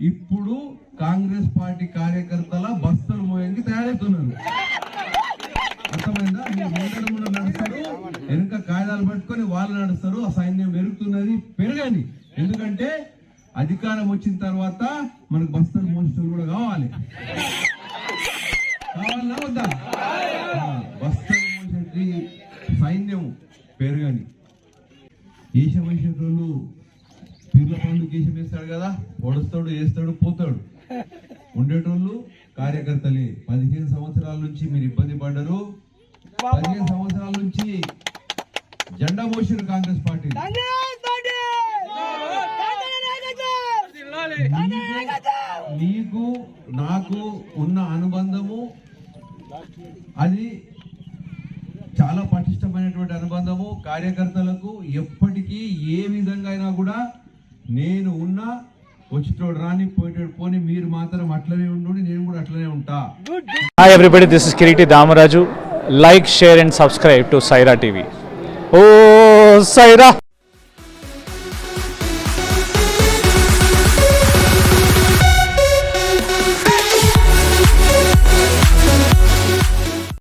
ఇప్పుడు కాంగ్రెస్ పార్టీ కార్యకర్తల బస్తలు మోయడానికి తయారవుతున్నారు. అర్థమైందా? మీరు నడుస్తారు వెనుక కాయదాలు పట్టుకొని వాళ్ళు నడుస్తారు ఆ సైన్యం పెరుగుతున్నది పెరగని ఎందుకంటే అధికారం వచ్చిన తర్వాత మనకు బస్తలు మోసటం కూడా కావాలి. కావాలా వద్దా? సైన్యం పెరగని. దేశ రోజులు పీర్ల పండు వేస్తాడు కదా పొడుస్తాడు వేస్తాడు పోతాడు. ఉండేటోళ్ళు కార్యకర్తలే. పదిహేను సంవత్సరాల నుంచి మీరు ఇబ్బంది పడ్డరు. పదిహేను సంవత్సరాల నుంచి జెండా మోసారు కాంగ్రెస్ పార్టీ. నీకు నాకు ఉన్న అనుబంధము అది చాలా పటిష్టమైనటువంటి అనుబంధము. కార్యకర్తలకు ఎప్పటికీ ఏ విధంగా అయినా కూడా నేను ఉన్నా వచ్చిటోడు రాని పోయేటోడు పోని మీరు మాత్రం అట్లనే ఉండి నేను కూడా అట్లనే ఉంటా. Hi everybody this is Kireeti Damaraju like share and subscribe to Saira TV oh Sye Raa